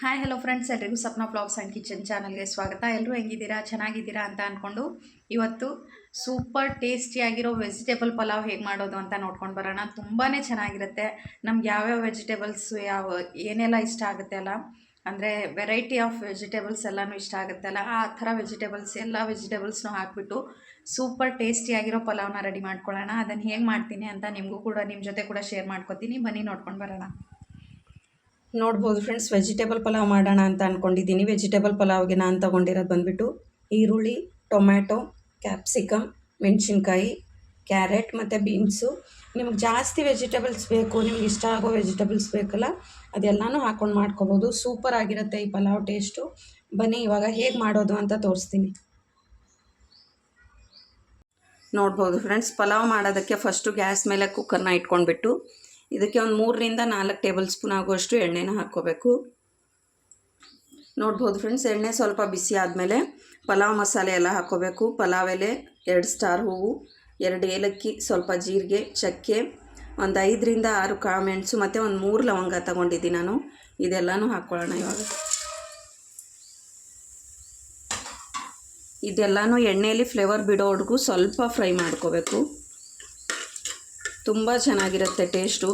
Hi hello friends ಎಲ್ರಿಗೂ Sapna blogs and kitchen ಚಾನಲ್ಗೆ ಸ್ವಾಗತ. ಎಲ್ಲರೂ ಹೆಂಗಿದ್ದೀರಾ? ಚೆನ್ನಾಗಿದ್ದೀರಾ ಅಂತ ಅಂದ್ಕೊಂಡು ಇವತ್ತು ಸೂಪರ್ ಟೇಸ್ಟಿಯಾಗಿರೋ ವೆಜಿಟೇಬಲ್ ಪಲಾವ್ ಹೇಗೆ ಮಾಡೋದು ಅಂತ ನೋಡ್ಕೊಂಡು ಬರೋಣ. ತುಂಬಾ ಚೆನ್ನಾಗಿರುತ್ತೆ. ನಮ್ಗೆ ಯಾವ್ಯಾವ ವೆಜಿಟೇಬಲ್ಸ್ ಯಾವ, ಏನೆಲ್ಲ ಇಷ್ಟ ಆಗುತ್ತೆ ಅಲ್ಲ? ಅಂದರೆ ವೆರೈಟಿ ಆಫ್ ವೆಜಿಟೇಬಲ್ಸ್ ಎಲ್ಲನೂ ಇಷ್ಟ ಆಗುತ್ತೆ ಅಲ್ಲ? ಆ ಥರ ವೆಜಿಟೇಬಲ್ಸ್ ಎಲ್ಲ ವೆಜಿಟೇಬಲ್ಸ್ನೂ ಹಾಕ್ಬಿಟ್ಟು ಸೂಪರ್ ಟೇಸ್ಟಿಯಾಗಿರೋ ಪಲಾವ್ನ ರೆಡಿ ಮಾಡ್ಕೊಳ್ಳೋಣ. ಅದನ್ನು ಹೇಗೆ ಮಾಡ್ತೀನಿ ಅಂತ ನಿಮಗೂ ಕೂಡ ನಿಮ್ಮ ಜೊತೆ ಕೂಡ ಶೇರ್ ಮಾಡ್ಕೊತೀನಿ. ಬನ್ನಿ ನೋಡ್ಕೊಂಡು ಬರೋಣ. ನೋಡ್ಬೋದು ಫ್ರೆಂಡ್ಸ್ ವೆಜಿಟೇಬಲ್ ಪಲಾವ್ ಮಾಡೋಣ ಅಂತ ಅಂದ್ಕೊಂಡಿದ್ದೀನಿ ವೆಜಿಟೇಬಲ್ ಪಲಾವ್ಗೆ ನಾನು ತೊಗೊಂಡಿರೋದು ಬಂದುಬಿಟ್ಟು ಈರುಳ್ಳಿ, ಟೊಮ್ಯಾಟೊ ಕ್ಯಾಪ್ಸಿಕಮ್ ಮೆಣಸಿನ್ಕಾಯಿ ಕ್ಯಾರೆಟ್ ಮತ್ತು ಬೀನ್ಸು ನಿಮ್ಗೆ ಜಾಸ್ತಿ ವೆಜಿಟೇಬಲ್ಸ್ ಬೇಕು, ನಿಮ್ಗೆ ಇಷ್ಟ ಆಗೋ ವೆಜಿಟೇಬಲ್ಸ್ ಬೇಕಲ್ಲ, ಅದೆಲ್ಲನೂ ಹಾಕ್ಕೊಂಡು ಮಾಡ್ಕೊಬೋದು. ಸೂಪರ್ ಆಗಿರುತ್ತೆ ಈ ಪಲಾವ್ ಟೇಸ್ಟು ಬನ್ನಿ, ಇವಾಗ ಹೇಗೆ ಮಾಡೋದು ಅಂತ ತೋರಿಸ್ತೀನಿ. ನೋಡ್ಬೋದು ಫ್ರೆಂಡ್ಸ್ ಪಲಾವ್ ಮಾಡೋದಕ್ಕೆ ಫಸ್ಟು ಗ್ಯಾಸ್ ಮೇಲೆ ಕುಕ್ಕರ್ನ ಇಟ್ಕೊಂಡ್ಬಿಟ್ಟು ಇದಕ್ಕೆ ಒಂದು ಮೂರರಿಂದ ನಾಲ್ಕು ಟೇಬಲ್ ಸ್ಪೂನ್ ಆಗುವಷ್ಟು ಎಣ್ಣೆನ ಹಾಕ್ಕೋಬೇಕು. ನೋಡ್ಬೋದು ಫ್ರೆಂಡ್ಸ್, ಎಣ್ಣೆ ಸ್ವಲ್ಪ ಬಿಸಿ ಆದಮೇಲೆ ಪಲಾವ್ ಮಸಾಲೆ ಎಲ್ಲ ಹಾಕ್ಕೋಬೇಕು. ಪಲಾವ್ ಎಲೆ, ಎರಡು ಸ್ಟಾರ್ ಹೂವು, ಎರಡು ಏಲಕ್ಕಿ, ಸ್ವಲ್ಪ ಜೀರಿಗೆ, ಚಕ್ಕೆ, ಒಂದು ಐದರಿಂದ ಆರು ಕಾಳು ಮೆಣಸು ಮತ್ತು ಒಂದು ಮೂರು ಲವಂಗ ತಗೊಂಡಿದ್ದೀನಿ ನಾನು. ಇದೆಲ್ಲನೂ ಹಾಕ್ಕೊಳ್ಳೋಣ ಇವಾಗ. ಇದೆಲ್ಲನೂ ಎಣ್ಣೆಯಲ್ಲಿ ಫ್ಲೇವರ್ ಬಿಡೋವರೆಗೂ ಸ್ವಲ್ಪ ಫ್ರೈ ಮಾಡ್ಕೋಬೇಕು. ತುಂಬ ಚೆನ್ನಾಗಿರುತ್ತೆ ಟೇಸ್ಟು.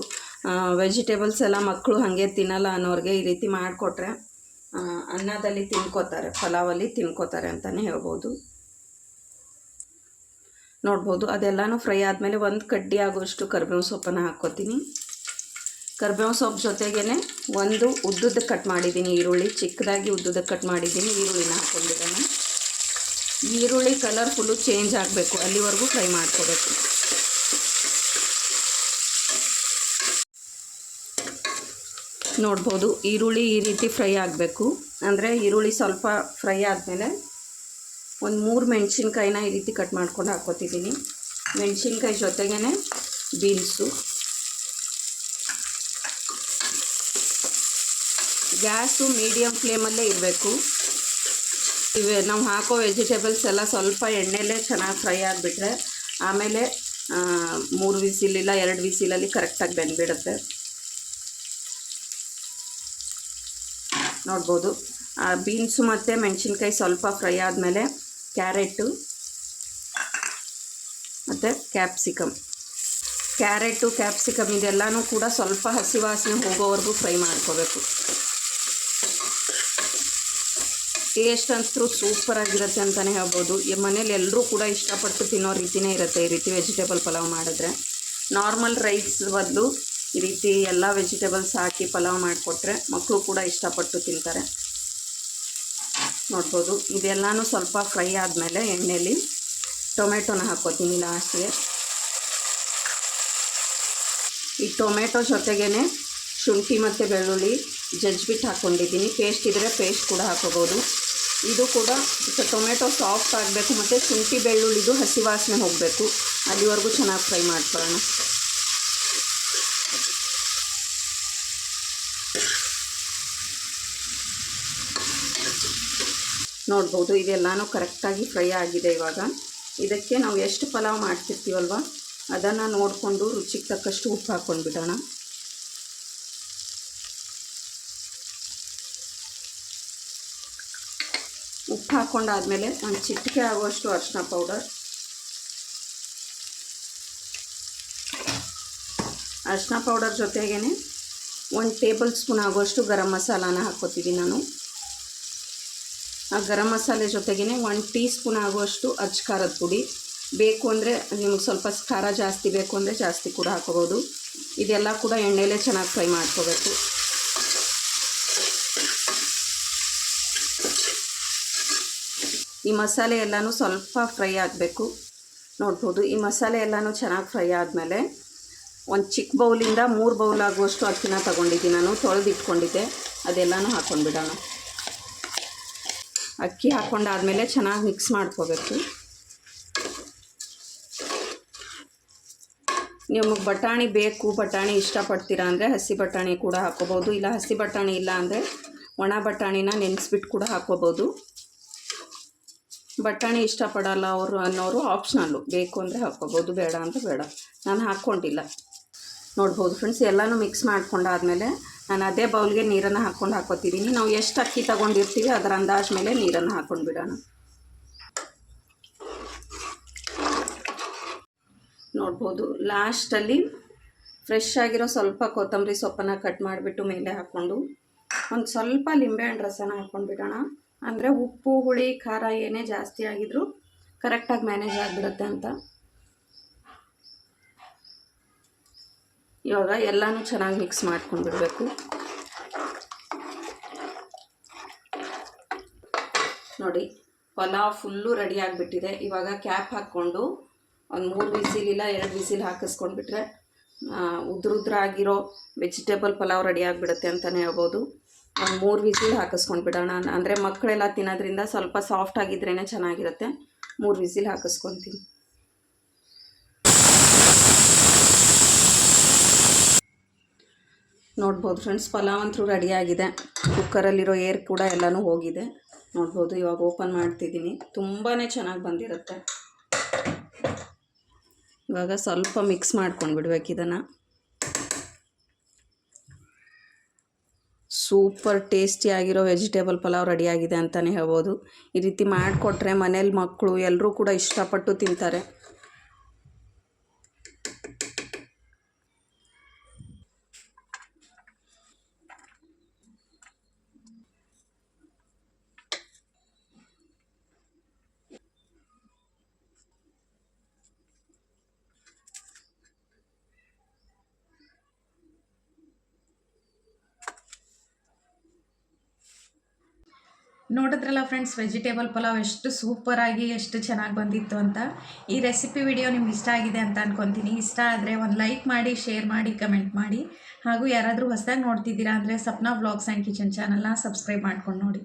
ವೆಜಿಟೇಬಲ್ಸ್ ಎಲ್ಲ ಮಕ್ಕಳು ಹಾಗೆ ತಿನ್ನಲ್ಲ ಅನ್ನೋರಿಗೆ ಈ ರೀತಿ ಮಾಡಿಕೊಟ್ರೆ ಅನ್ನದಲ್ಲಿ ತಿನ್ಕೋತಾರೆ, ಪಲಾವಲ್ಲಿ ತಿನ್ಕೋತಾರೆ ಅಂತಲೇ ಹೇಳ್ಬೋದು. ನೋಡ್ಬೋದು, ಅದೆಲ್ಲನೂ ಫ್ರೈ ಆದಮೇಲೆ ಒಂದು ಕಡ್ಡಿ ಆಗುವಷ್ಟು ಕರ್ಬೇವು ಸೊಪ್ಪನ್ನು ಹಾಕ್ಕೋತೀನಿ. ಕರ್ಬೇವು ಸೊಪ್ಪು ಜೊತೆಗೇ ಒಂದು ಉದ್ದದ ಕಟ್ ಮಾಡಿದ್ದೀನಿ, ಈರುಳ್ಳಿ, ಚಿಕ್ಕದಾಗಿ ಉದ್ದುದ ಕಟ್ ಮಾಡಿದ್ದೀನಿ, ಈರುಳ್ಳಿನ ಹಾಕ್ಕೊಂಡಿದ್ದಾನೆ ಈರುಳ್ಳಿ ಕಲರ್ಫುಲ್ಲು ಚೇಂಜ್ ಆಗಬೇಕು, ಅಲ್ಲಿವರೆಗೂ ಫ್ರೈ ಮಾಡ್ಕೋಬೇಕು. ನೋಡ್ಬೋದು. ಈರುಳ್ಳಿ ಈ ರೀತಿ ಫ್ರೈ ಆಗಬೇಕು. ಅಂದರೆ ಈರುಳ್ಳಿ ಸ್ವಲ್ಪ ಫ್ರೈ ಆದಮೇಲೆ ಒಂದು ಮೂರು ಮೆಣಸಿನ್ಕಾಯಿನ ಈ ರೀತಿ ಕಟ್ ಮಾಡ್ಕೊಂಡು ಹಾಕ್ಕೊತಿದ್ದೀನಿ. ಮೆಣಸಿನ್ಕಾಯಿ ಜೊತೆಗೇ ಬೀನ್ಸು. ಗ್ಯಾಸು ಮೀಡಿಯಮ್ ಫ್ಲೇಮಲ್ಲೇ ಇರಬೇಕು. ಇವೆ ನಾವು ಹಾಕೋ ವೆಜಿಟೇಬಲ್ಸ್ ಎಲ್ಲ ಸ್ವಲ್ಪ ಎಣ್ಣೆಲೇ ಚೆನ್ನಾಗಿ ಫ್ರೈ ಆಗಿಬಿಟ್ರೆ ಆಮೇಲೆ ಮೂರು ವಿಸಿಲಿಲ್ಲ ಎರಡು ವಿಸಿಲಲ್ಲಿ ಕರೆಕ್ಟಾಗಿ ಬೆಂದ್ಬಿಡುತ್ತೆ. ನೋಡ್ಬೋದು. ಬೀನ್ಸು ಮತ್ತು ಮೆಣಸಿನ್ಕಾಯಿ ಸ್ವಲ್ಪ ಫ್ರೈ ಆದಮೇಲೆ ಕ್ಯಾರೆಟು ಮತ್ತು ಕ್ಯಾಪ್ಸಿಕಮ್ ಕ್ಯಾರೆಟು ಕ್ಯಾಪ್ಸಿಕಮ್ ಇದೆಲ್ಲನೂ ಕೂಡ ಸ್ವಲ್ಪ ಹಸಿ ವಾಸನೆ ಹೋಗೋವರೆಗೂ ಫ್ರೈ ಮಾಡ್ಕೋಬೇಕು. ಟೇಸ್ಟ್ ಅಂತೂ ಸೂಪರಾಗಿರುತ್ತೆ ಅಂತಲೇ ಹೇಳ್ಬೋದು. ಮನೇಲಿ ಎಲ್ಲರೂ ಕೂಡ ಇಷ್ಟಪಟ್ಟು ತಿನ್ನೋ ರೀತಿಯೇ ಇರುತ್ತೆ ಈ ರೀತಿ ವೆಜಿಟೇಬಲ್ ಪಲಾವ್ ಮಾಡಿದ್ರೆ. ನಾರ್ಮಲ್ ರೈಸ್ ಬದಲು ಈ ರೀತಿ ಎಲ್ಲ ವೆಜಿಟೇಬಲ್ಸ್ ಹಾಕಿ ಪಲಾವ್ ಮಾಡಿಕೊಟ್ರೆ ಮಕ್ಕಳು ಕೂಡ ಇಷ್ಟಪಟ್ಟು ತಿಂತಾರೆ. ನೋಡ್ಬೋದು, ಇದೆಲ್ಲನೂ ಸ್ವಲ್ಪ ಫ್ರೈ ಆದಮೇಲೆ ಎಣ್ಣೆಯಲ್ಲಿ ಟೊಮೆಟೊನ ಹಾಕೋತೀನಿ ಲಾಸ್ಟ್ಗೆ ಈ ಟೊಮೆಟೊ ಜೊತೆಗೇ ಶುಂಠಿ ಮತ್ತು ಬೆಳ್ಳುಳ್ಳಿ ಜಜ್ಬಿಟ್ಟು ಹಾಕ್ಕೊಂಡಿದ್ದೀನಿ ಪೇಸ್ಟ್ ಇದ್ದರೆ ಪೇಸ್ಟ್ ಕೂಡ ಹಾಕೋಬೋದು. ಇದು ಕೂಡ ಟೊಮೆಟೊ ಸಾಫ್ಟ್ ಆಗಬೇಕು, ಮತ್ತು ಶುಂಠಿ ಬೆಳ್ಳುಳ್ಳಿದು ಹಸಿ ವಾಸನೆ ಹೋಗಬೇಕು. ಅಲ್ಲಿವರೆಗೂ ಚೆನ್ನಾಗಿ ಫ್ರೈ ಮಾಡ್ಕೊಳ್ಳೋಣ. ನೋಡ್ಬೋದು, ಇದೆಲ್ಲನೂ ಕರೆಕ್ಟಾಗಿ ಫ್ರೈ ಆಗಿದೆ ಇವಾಗ. ಇದಕ್ಕೆ ನಾವು ಎಷ್ಟು ಪಲಾವ್ ಮಾಡ್ತಿರ್ತೀವಲ್ವ, ಅದನ್ನು ನೋಡಿಕೊಂಡು ರುಚಿಗೆ ತಕ್ಕಷ್ಟು ಉಪ್ಪು ಹಾಕ್ಕೊಂಡು ಬಿಡೋಣ ಉಪ್ಪು ಹಾಕ್ಕೊಂಡಾದಮೇಲೆ ಒಂದು ಚಿಟಿಕೆ ಆಗುವಷ್ಟು ಅರಿಶಿನ ಪೌಡರ್. ಅರಿಶಿನ ಪೌಡರ್ ಜೊತೆಗೇ ಒಂದು ಟೇಬಲ್ ಸ್ಪೂನ್ ಆಗುವಷ್ಟು ಗರಂ ಮಸಾಲಾನ ಹಾಕ್ಕೋತೀವಿ ನಾನು. ಆ ಗರಂ ಮಸಾಲೆ ಜೊತೆಗೇ ಒನ್ ಟೀ ಸ್ಪೂನ್ ಆಗುವಷ್ಟು ಅಚ್ಚ ಖಾರದ ಪುಡಿ. ಬೇಕು ಅಂದರೆ ನಿಮಗೆ ಸ್ವಲ್ಪ ಖಾರ ಜಾಸ್ತಿ ಬೇಕು ಅಂದರೆ ಜಾಸ್ತಿ ಕೂಡ ಹಾಕೋಬೋದು ಇದೆಲ್ಲ ಕೂಡ ಎಣ್ಣೆಲೇ ಚೆನ್ನಾಗಿ ಫ್ರೈ ಮಾಡ್ಕೋಬೇಕು. ಈ ಮಸಾಲೆ ಎಲ್ಲನೂ ಸ್ವಲ್ಪ ಫ್ರೈ ಆಗಬೇಕು. ನೋಡ್ಬೋದು, ಈ ಮಸಾಲೆ ಎಲ್ಲನೂ ಚೆನ್ನಾಗಿ ಫ್ರೈ ಆದಮೇಲೆ ಒಂದು ಚಿಕ್ಕ ಬೌಲಿಂದ ಮೂರು ಬೌಲ್ ಆಗುವಷ್ಟು ಅಕ್ಕಿನ ತೊಗೊಂಡಿದ್ದೀನಿ ನಾನು, ತೊಳೆದಿಟ್ಕೊಂಡಿದ್ದೆ. ಅದೆಲ್ಲನೂ ಹಾಕ್ಕೊಂಡ್ಬಿಡೋಣ ಅಕ್ಕಿ ಹಾಕ್ಕೊಂಡಾದಮೇಲೆ ಚೆನ್ನಾಗಿ ಮಿಕ್ಸ್ ಮಾಡ್ಕೋಬೇಕು. ನಿಮಗೆ ಬಟಾಣಿ ಬೇಕು, ಬಟಾಣಿ ಇಷ್ಟಪಡ್ತೀರಾ ಅಂದರೆ ಹಸಿ ಬಟಾಣಿ ಕೂಡ ಹಾಕ್ಕೋಬೋದು ಇಲ್ಲ ಹಸಿ ಬಟಾಣಿ ಇಲ್ಲ ಅಂದರೆ ಒಣ ಬಟಾಣಿನ ನೆನೆಸ್ಬಿಟ್ಟು ಕೂಡ ಹಾಕ್ಕೋಬೋದು ಬಟಾಣಿ ಇಷ್ಟಪಡಲ್ಲ ಅವರು ಅನ್ನೋರು ಆಪ್ಷನಲ್ಲು ಬೇಕು ಅಂದರೆ ಹಾಕ್ಕೋಬೋದು ಬೇಡ ಅಂತ ಬೇಡ. ನಾನು ಹಾಕ್ಕೊಂಡಿಲ್ಲ ನೋಡ್ಬೋದು ಫ್ರೆಂಡ್ಸ್ ಎಲ್ಲನೂ ಮಿಕ್ಸ್ ಮಾಡ್ಕೊಂಡಾದಮೇಲೆ ನಾನು ಅದೇ ಬೌಲ್ಗೆ ನೀರನ್ನು ಹಾಕ್ಕೊಂಡು ಹಾಕೋತಿದ್ದೀನಿ ನಾವು ಎಷ್ಟು ಅಕ್ಕಿ ತಗೊಂಡಿರ್ತೀವಿ, ಅದರ ಅಂದಾಜ ಮೇಲೆ ನೀರನ್ನು ಹಾಕ್ಕೊಂಡು ಬಿಡೋಣ. ನೋಡ್ಬೋದು. ಲಾಸ್ಟಲ್ಲಿ ಫ್ರೆಶ್ ಆಗಿರೋ ಸ್ವಲ್ಪ ಕೊತ್ತಂಬರಿ ಸೊಪ್ಪನ್ನು ಕಟ್ ಮಾಡಿಬಿಟ್ಟು ಮೇಲೆ ಹಾಕ್ಕೊಂಡು ಒಂದು ಸ್ವಲ್ಪ ಲಿಂಬೆಹಣ್ಣು ರಸನ ಹಾಕ್ಕೊಂಡು ಬಿಡೋಣ. ಅಂದರೆ ಉಪ್ಪು, ಹುಳಿ, ಖಾರ ಏನೇ ಜಾಸ್ತಿ ಆಗಿದ್ರು ಕರೆಕ್ಟಾಗಿ ಮ್ಯಾನೇಜ್ ಆಗಿಬಿಡುತ್ತೆ ಅಂತ. ಇವಾಗ ಎಲ್ಲನೂ ಚೆನ್ನಾಗಿ ಮಿಕ್ಸ್ ಮಾಡ್ಕೊಂಡು ಬಿಡಬೇಕು ನೋಡಿ, ಪಲಾವ್ ಫುಲ್ಲು ರೆಡಿ ಆಗಿಬಿಟ್ಟಿದೆ. ಇವಾಗ ಕ್ಯಾಪ್ ಹಾಕ್ಕೊಂಡು ಒಂದು ಮೂರು ವಿಸಿಲ್ ಇಲ್ಲ ಎರಡು ವಿಸಿಲ್ ಹಾಕಿಸ್ಕೊಂಡ್ಬಿಟ್ರೆ ಉದ್ರ ಉದ್ರ ಆಗಿರೋ ವೆಜಿಟೇಬಲ್ ಪಲಾವ್ ರೆಡಿ ಆಗಿಬಿಡುತ್ತೆ ಅಂತಲೇ ಹೇಳ್ಬೋದು. ಒಂದು ಮೂರು ವಿಸಿಲ್ ಹಾಕಿಸ್ಕೊಂಡು ಬಿಡೋಣ ಅಂದರೆ ಮಕ್ಕಳೆಲ್ಲ ತಿನ್ನೋದ್ರಿಂದ ಸ್ವಲ್ಪ ಸಾಫ್ಟ್ ಆಗಿದ್ರೇ ಚೆನ್ನಾಗಿರುತ್ತೆ. ಮೂರು ವಿಸಿಲ್ ಹಾಕಿಸ್ಕೊತೀನಿ. ನೋಡ್ಬೋದು ಫ್ರೆಂಡ್ಸ್ ಪಲಾವ್ ಅಂತೂ ರೆಡಿಯಾಗಿದೆ ಕುಕ್ಕರಲ್ಲಿರೋ ಏರ್ ಕೂಡ ಎಲ್ಲನೂ ಹೋಗಿದೆ. ನೋಡ್ಬೋದು, ಇವಾಗ ಓಪನ್ ಮಾಡ್ತಿದ್ದೀನಿ. ತುಂಬಾ ಚೆನ್ನಾಗಿ ಬಂದಿರುತ್ತೆ. ಇವಾಗ ಸ್ವಲ್ಪ ಮಿಕ್ಸ್ ಮಾಡ್ಕೊಂಡು ಬಿಡ್ಬೇಕು ಇದನ್ನು. ಸೂಪರ್ ಟೇಸ್ಟಿಯಾಗಿರೋ ವೆಜಿಟೇಬಲ್ ಪಲಾವ್ ರೆಡಿಯಾಗಿದೆ ಅಂತಲೇ ಹೇಳ್ಬೋದು. ಈ ರೀತಿ ಮಾಡಿಕೊಟ್ರೆ ಮನೇಲಿ ಮಕ್ಕಳು ಎಲ್ಲರೂ ಕೂಡ ಇಷ್ಟಪಟ್ಟು ತಿಂತಾರೆ. ನೋಡಿದ್ರಲ್ಲ ಫ್ರೆಂಡ್ಸ್ ವೆಜಿಟೇಬಲ್ ಪಲಾವ್ ಎಷ್ಟು ಸೂಪರಾಗಿ ಎಷ್ಟು ಚೆನ್ನಾಗಿ ಬಂದಿತ್ತು ಅಂತ. ಈ ರೆಸಿಪಿ ವಿಡಿಯೋ ನಿಮ್ಗೆ ಇಷ್ಟ ಆಗಿದೆ ಅಂತ ಅನ್ಕೊತೀನಿ. ಇಷ್ಟ ಆದರೆ ಒಂದು ಲೈಕ್ ಮಾಡಿ ಶೇರ್ ಮಾಡಿ ಕಮೆಂಟ್ ಮಾಡಿ. ಹಾಗೂ ಯಾರಾದರೂ ಹೊಸದಾಗಿ ನೋಡ್ತಿದ್ದೀರಾ ಅಂದರೆ ಸಪ್ನಾ ವ್ಲಾಗ್ಸ್ ಆ್ಯಂಡ್ ಕಿಚನ್ ಚಾನಲ್ನ ಸಬ್ಸ್ಕ್ರೈಬ್ ಮಾಡ್ಕೊಂಡು ನೋಡಿ.